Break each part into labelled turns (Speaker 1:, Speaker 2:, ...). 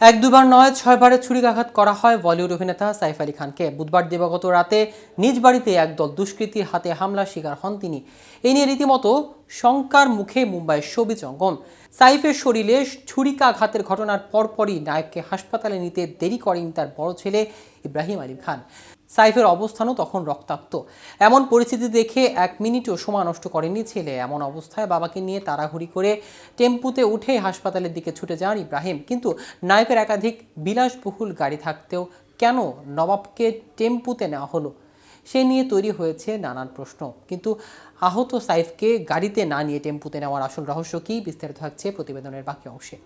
Speaker 1: এক দুবার নয় ছয়বারে ছুরিকাঘাত করা হয় বলিউড অভিনেতা সাইফ আলী খানকে। বুধবার দিবাগত রাতে নিজ বাড়িতে একদল দুষ্কৃতীর হাতে হামলার শিকার হন তিনি। এ নিয়ে রীতিমতো শঙ্কার মুখে মুম্বাইয়ের সবিজ জঙ্গম। সাইফের শরীরে ছুরিকাঘাতের ঘটনার পরপরই নায়ককে হাসপাতালে নিতে দেরি করেন তার বড় ছেলে ইব্রাহিম আলী খান। সাইফের অবস্থানও তখন রক্তাক্ত। এমন পরিস্থিতি দেখে এক মিনিটও সময় নষ্ট করেনি ছেলে। এমন অবস্থায় বাবাকে নিয়ে তাড়াহুড়ি করে টেম্পুতে উঠে হাসপাতালের দিকে ছুটে যান ইব্রাহিম। কিন্তু নায়কের একাধিক বিলাসবহুল গাড়ি থাকতেও কেন নবাবকে টেম্পুতে নেওয়া হলো? সে নিয়ে তৈরি হয়েছে নানান প্রশ্ন। কিন্তু আহত সাইফকে গাড়িতে না নিয়ে টেম্পুতে নেওয়ার আসল রহস্য কী? বিস্তারিত থাকছে প্রতিবেদনের বাকি অংশে।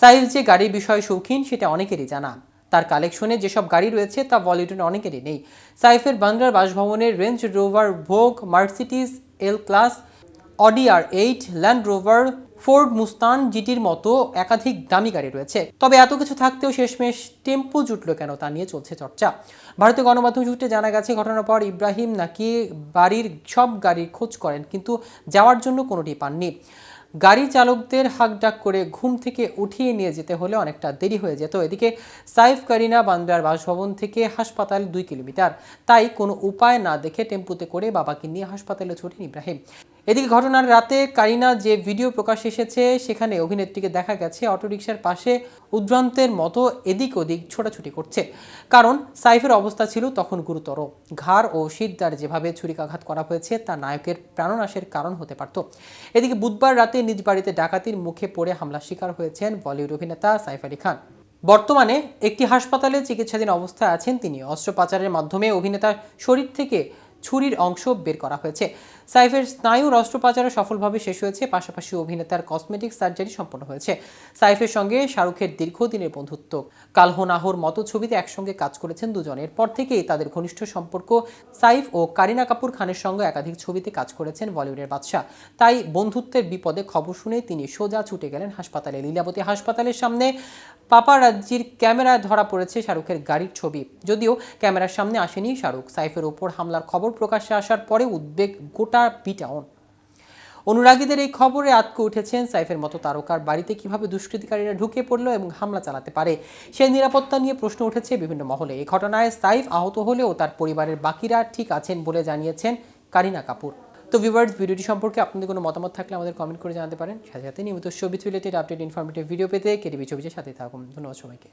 Speaker 1: সাইফ যে গাড়ির বিষয়ে শৌখিন, সেটা অনেকেরই জানা। তার কালেকশনে যেসব গাড়ি রয়েছে, তা বলিউডের অনেকেরই নেই। সাইফের বান্দ্রার বাসভবনের Range Rover, Vogue, Mercedes, L class Audi R eight, Land Rover, Ford Mustang জিটির মতো একাধিক দামি গাড়ি রয়েছে। তবে এত কিছু থাকতেও শেষমেশ টেম্পো জুটলো কেন তা নিয়ে চলছে চর্চা। ভারতীয় গণমাধ্যম সূত্রে জানা গেছে, ঘটনার পর ইব্রাহিম নাকি বাড়ির সব গাড়ির খোঁজ করেন, কিন্তু যাওয়ার জন্য কোনোটি পাননি। গাড়ি চালকদের হাক ডাক করে ঘুম থেকে উঠিয়ে নিয়ে যেতে হলে অনেকটা দেরি হয়ে যেত। এদিকে সাইফ কারিনা বান্দ্রার বাসভবন থেকে হাসপাতাল দুই কিলোমিটার। তাই কোনো উপায় না দেখে টেম্পুতে করে বাবাকে নিয়ে হাসপাতালে ছোটেন ইব্রাহিম। এদিকে ঘটনার রাতে কারিনা যে ভিডিও প্রকাশ এসেছে, সেখানে অভিনেত্রীকে দেখা গেছে অটোরিকশার পাশে উদ্ভ্রান্তের মতো এদিক ওদিক ছোটাছুটি করছে। কারণ সাইফের অবস্থা ছিল তখন গুরুতর। ঘাড় ও শিরদার যেভাবে ছুরিকাঘাত করা হয়েছে, তা নায়কের প্রাণনাশের কারণ হতে পারত। এদিকে বুধবার রাতে নিজ বাড়িতে ডাকাতির মুখে পড়ে হামলার শিকার হয়েছেন বলিউড অভিনেতা সাইফ আলী খান। বর্তমানে একটি হাসপাতালে চিকিৎসাধীন অবস্থায় আছেন তিনি। অস্ত্রোপচারের মাধ্যমে অভিনেতার শরীর থেকে ছুরির অংশ বের করা হয়েছে। সাইফের স্নায়ুর অস্ত্রোপচারে সফলভাবে শেষ হয়েছে, পাশাপাশি অভিনেতার কসমেটিক সার্জারি সম্পন্ন হয়েছে। সাইফের সঙ্গে শাহরুখের দীর্ঘদিনের বন্ধুত্ব। কালহোনাহর মতো ছবিতে একসঙ্গে কাজ করেছেন দুজন এরপর থেকেই তাদের ঘনিষ্ঠ সম্পর্ক। সাইফ ও কারিনা কাপুর খানের সঙ্গে একাধিক ছবিতে কাজ করেছেন বলিউডের বাদশাহ। তাই বন্ধুত্বের বিপদে খবর শুনে তিনি সোজা ছুটে গেলেন হাসপাতালে। লীলাবতী হাসপাতালের সামনে পাপারাজ্জির ক্যামেরায় ধরা পড়েছে শাহরুখের গাড়ির ছবি। যদিও ক্যামেরার সামনে আসেনি শাহরুখ, সাইফের ওপর হামলার খবর প্রকাশ্যে আসার পরে উদ্বেগ গোটা বিটাউন অনুরাগীদের এই খবরে আতকে উঠেছেন সাইফের মতো তারকার বাড়িতে কীভাবে দুষ্কৃতিকারীরা ঢুকে পড়ল এবং হামলা চালাতে পারে, সেই নিরাপত্তা নিয়ে প্রশ্ন উঠেছে বিভিন্ন মহলে। এই ঘটনায় সাইফ আহত হলেও তার পরিবারের বাকিরা ঠিক আছেন বলে জানিয়েছেন কারিনা কাপুর। তো ভিউয়ার্স ভিডিওটি সম্পর্কে আপনাদের কোনো মতামত থাকলে আমাদের কমেন্ট করে জানাতে পারেন। সাথে সাথে নিয়মিত ছবি রিলেটেড আপডেট ইনফরমেটিভ ভিডিও পেতে কেটিভি ছবির সাথে থাকুন। ধন্যবাদ সবাইকে।